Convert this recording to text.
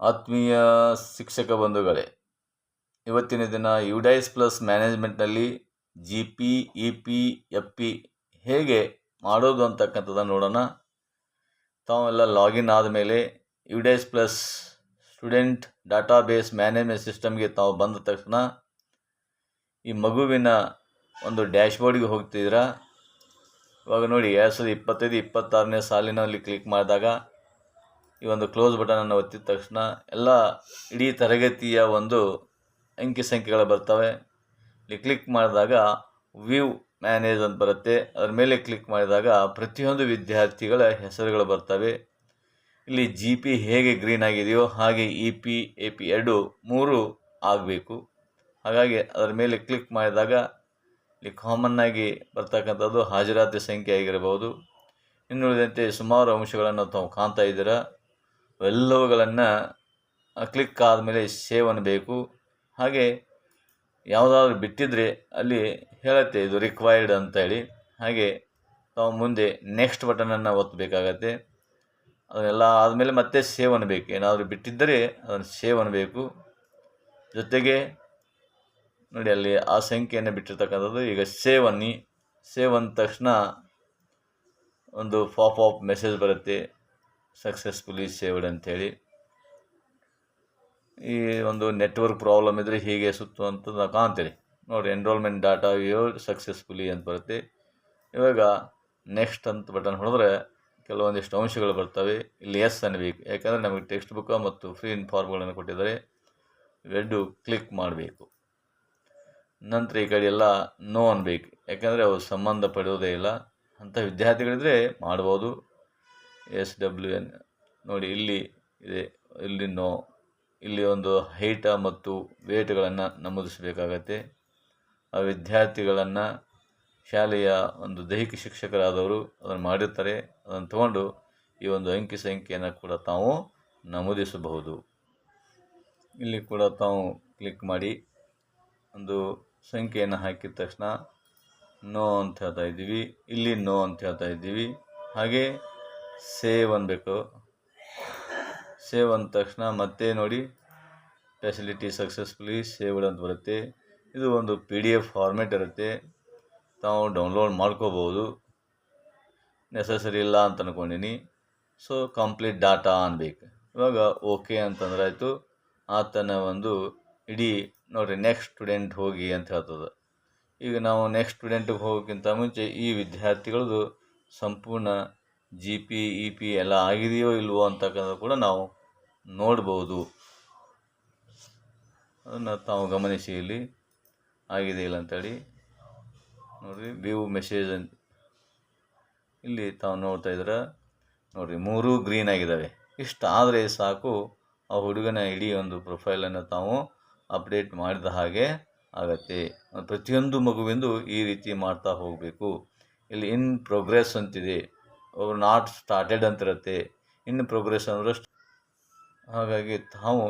ಆತ್ಮೀಯ ಶಿಕ್ಷಕ ಬಂಧುಗಳೇ, ಇವತ್ತಿನ ದಿನ UDISE plus ಮ್ಯಾನೇಜ್ಮೆಂಟ್ನಲ್ಲಿ G P, E P, F P ಹೇಗೆ ಮಾಡೋದು ಅಂತಕ್ಕಂಥದ್ದನ್ನು ನೋಡೋಣ. ತಾವೆಲ್ಲ ಲಾಗಿನ್ ಆದಮೇಲೆ UDISE plus student database management ಸಿಸ್ಟಮ್ಗೆ ತಾವು ಬಂದ ತಕ್ಷಣ ಈ ಮಗುವಿನ ಒಂದು ಡ್ಯಾಶ್ಬೋರ್ಡ್ಗೆ ಹೋಗ್ತಿದ್ದೀರಾ. ಇವಾಗ ನೋಡಿ, ಎರಡು ಸಾವಿರದ ಇಪ್ಪತ್ತೈದು, ಇಪ್ಪತ್ತಾರನೇ ಸಾಲಿನಲ್ಲಿ ಕ್ಲಿಕ್ ಮಾಡಿದಾಗ ಈ ಒಂದು ಕ್ಲೋಸ್ ಬಟನನ್ನು ಒತ್ತಿದ ತಕ್ಷಣ ಎಲ್ಲ ಇಡೀ ತರಗತಿಯ ಒಂದು ಅಂಕಿ ಸಂಖ್ಯೆಗಳು ಬರ್ತವೆ. ಇಲ್ಲಿ ಕ್ಲಿಕ್ ಮಾಡಿದಾಗ ವ್ಯೂ ಮ್ಯಾನೇಜ್ ಅಂತ ಬರುತ್ತೆ. ಅದರ ಮೇಲೆ ಕ್ಲಿಕ್ ಮಾಡಿದಾಗ ಪ್ರತಿಯೊಂದು ವಿದ್ಯಾರ್ಥಿಗಳ ಹೆಸರುಗಳು ಬರ್ತವೆ. ಇಲ್ಲಿ ಜಿ ಪಿ ಹೇಗೆ ಗ್ರೀನ್ ಆಗಿದೆಯೋ ಹಾಗೆ ಇ ಪಿ ಎ ಪಿ ಎರಡು ಮೂರು ಆಗಬೇಕು. ಹಾಗಾಗಿ ಅದರ ಮೇಲೆ ಕ್ಲಿಕ್ ಮಾಡಿದಾಗ ಇಲ್ಲಿ ಕಾಮನ್ನಾಗಿ ಬರ್ತಕ್ಕಂಥದ್ದು ಹಾಜರಾತಿ ಸಂಖ್ಯೆ ಆಗಿರಬಹುದು. ಇನ್ನುಳಿದಂತೆ ಸುಮಾರು ಅಂಶಗಳನ್ನು ತಾವು ಕಾಣ್ತಾ ಇದ್ದೀರಾ. ಎಲ್ಲವುಗಳನ್ನು ಕ್ಲಿಕ್ ಆದಮೇಲೆ ಸೇವ್ ಅನ್ನಬೇಕು ಹಾಗೆ ಯಾವುದಾದ್ರೂ ಬಿಟ್ಟಿದ್ರೆ ಅಲ್ಲಿ ಹೇಳುತ್ತೆ, ಇದು ರಿಕ್ವೈರ್ಡ್ ಅಂತೇಳಿ ಹಾಗೆ ತಾವು ಮುಂದೆ ನೆಕ್ಸ್ಟ್ ಬಟನನ್ನು ಒತ್ತಬೇಕಾಗತ್ತೆ ಅದನ್ನೆಲ್ಲ ಆದಮೇಲೆ ಮತ್ತೆ ಸೇವ್ ಅನ್ನಬೇಕು ಏನಾದರೂ ಬಿಟ್ಟಿದ್ದರೆ ಅದನ್ನು ಸೇವ್ ಅನ್ನಬೇಕು ಜೊತೆಗೆ ನೋಡಿ, ಅಲ್ಲಿ ಆ ಸಂಖ್ಯೆಯನ್ನು ಬಿಟ್ಟಿರ್ತಕ್ಕಂಥದ್ದು, ಈಗ ಸೇವ್ ಅನ್ನಿ. ಸೇವ್ ಅಂದ ತಕ್ಷಣ ಒಂದು ಪಾಪ್ ಆಫ್ ಮೆಸೇಜ್ ಬರುತ್ತೆ. ಸಕ್ಸಸ್ಫುಲಿ ಸೇವ್ಡ್ ಅಂಥೇಳಿ ಈ ಒಂದು ನೆಟ್ವರ್ಕ್ ಪ್ರಾಬ್ಲಮ್ ಇದ್ದರೆ ಹೀಗೆ ಸುತ್ತು ಅಂತ ನಾವು ನೋಡಿ ಎನ್ರೋಲ್ಮೆಂಟ್ ಡಾಟಾ ಯೋ ಸಕ್ಸಸ್ಫುಲಿ ಅಂತ ಬರುತ್ತೆ. ಇವಾಗ ನೆಕ್ಸ್ಟ್ ಅಂತ ಬಟನ್ ಹೊಡೆದ್ರೆ ಕೆಲವೊಂದಿಷ್ಟು ಅಂಶಗಳು ಬರ್ತವೆ. ಇಲ್ಲಿ ಎಸ್ ಅನ್ಬೇಕು ಯಾಕಂದರೆ ನಮಗೆ ಟೆಕ್ಸ್ಟ್ ಬುಕ್ ಮತ್ತು ಫ್ರೀ ಇನ್ಫಾರ್ಮ್ಗಳನ್ನು ಕೊಟ್ಟಿದ್ದಾರೆ. ರೆಡ್ಡು ಕ್ಲಿಕ್ ಮಾಡಬೇಕು. ನಂತರ ಈ ಕಡೆ ಎಲ್ಲ ನೋ ಅನ್ಬೇಕು ಯಾಕಂದರೆ ಅವು ಸಂಬಂಧ ಪಡೆಯೋದೇ ಇಲ್ಲ. ಅಂಥ ವಿದ್ಯಾರ್ಥಿಗಳಿದ್ರೆ ಮಾಡ್ಬೋದು. S W N. ನೋಡಿ, ಇಲ್ಲಿ ಇದೆ. ಇಲ್ಲಿ ನೋ. ಇಲ್ಲಿ ಒಂದು ಹೈಟ ಮತ್ತು ವೇಟ್ಗಳನ್ನು ನಮೂದಿಸಬೇಕಾಗತ್ತೆ. ಆ ವಿದ್ಯಾರ್ಥಿಗಳನ್ನು ಶಾಲೆಯ ಒಂದು ದೈಹಿಕ ಶಿಕ್ಷಕರಾದವರು ಅದನ್ನು ಮಾಡಿರ್ತಾರೆ. ಅದನ್ನು ತಗೊಂಡು ಈ ಒಂದು ಅಂಕಿ ಸಂಖ್ಯೆಯನ್ನು ಕೂಡ ತಾವು ನಮೂದಿಸಬಹುದು. ಇಲ್ಲಿ ಕೂಡ ತಾವು ಕ್ಲಿಕ್ ಮಾಡಿ ಒಂದು ಸಂಖ್ಯೆಯನ್ನು ಹಾಕಿದ ತಕ್ಷಣ ನೋ ಅಂತ ಹೇಳ್ತಾ ಇದ್ದೀವಿ. ಇಲ್ಲಿ ನೋ ಅಂತ ಹೇಳ್ತಾ ಇದ್ದೀವಿ. ಹಾಗೆ ಸೇವ್ ಅನ್ಬೇಕು ಸೇವ್ ಅಂದ ತಕ್ಷಣ ಮತ್ತೆ ನೋಡಿ. ಫೆಸಿಲಿಟಿ ಸಕ್ಸಸ್ಫುಲಿ ಸೇವ್ಡ್ ಅಂತ ಬರುತ್ತೆ. ಇದು ಒಂದು ಪಿ ಡಿ ಎಫ್ ಫಾರ್ಮೆಟ್ ಇರುತ್ತೆ. ತಾವು ಡೌನ್ಲೋಡ್ ಮಾಡ್ಕೋಬೋದು ನೆಸಸರಿ ಇಲ್ಲ ಅಂತ ಅಂದ್ಕೊಂಡಿನಿ ಸೊ ಕಂಪ್ಲೀಟ್ ಡಾಟಾ ಅನ್ಬೇಕು ಇವಾಗ ಓಕೆ ಅಂತಂದ್ರೆ ಆಯಿತು. ಆತನ ಒಂದು ಇಡೀ ನೋಡಿರಿ ನೆಕ್ಸ್ಟ್ ಸ್ಟೂಡೆಂಟ್ ಹೋಗಿ ಅಂತ ಹೇಳ್ತದೆ. ಈಗ ನಾವು ನೆಕ್ಸ್ಟ್ ಸ್ಟೂಡೆಂಟಿಗೆ ಹೋಗೋಕ್ಕಿಂತ ಮುಂಚೆ ಈ ವಿದ್ಯಾರ್ಥಿಗಳದ್ದು ಸಂಪೂರ್ಣ ಜಿ ಪಿ ಇ ಪಿ ಎಲ್ಲ ಆಗಿದೆಯೋ ಇಲ್ವೋ ಅಂತಕ್ಕಂಥದ್ದು ಕೂಡ ನಾವು ನೋಡ್ಬೋದು. ಅದನ್ನು ತಾವು ಗಮನಿಸಿ ಇಲ್ಲಿ. ಆಗಿದೆ ಇಲ್ಲ ಅಂತೇಳಿ. ನೋಡಿರಿ ವ್ಯೂ ಮೆಸೇಜ್ ಅಂತ ಇಲ್ಲಿ ತಾವು ನೋಡ್ತಾ ಇದ್ರೆ ನೋಡಿರಿ, ಮೂರೂ ಗ್ರೀನ್ ಆಗಿದ್ದಾವೆ. ಇಷ್ಟು ಆದರೆ ಸಾಕು, ಆ ಹುಡುಗನ ಇಡೀ ಒಂದು ಪ್ರೊಫೈಲನ್ನು ತಾವು ಅಪ್ಡೇಟ್ ಮಾಡಿದ ಹಾಗೆ ಆಗತ್ತೆ. ಪ್ರತಿಯೊಂದು ಮಗುವಿಂದು ಈ ರೀತಿ ಮಾಡ್ತಾ ಹೋಗಬೇಕು. ಇಲ್ಲಿ ಇನ್ ಪ್ರೋಗ್ರೆಸ್ ಅಂತಿದೆ. ನಾಟ್ ಸ್ಟಾರ್ಟೆಡ್ ಅಂತಿರುತ್ತೆ. ಇನ್ ಪ್ರೋಗ್ರೆಸ್ ಅಂದ್ರೆ ಹಾಗಾಗಿ ತಾವು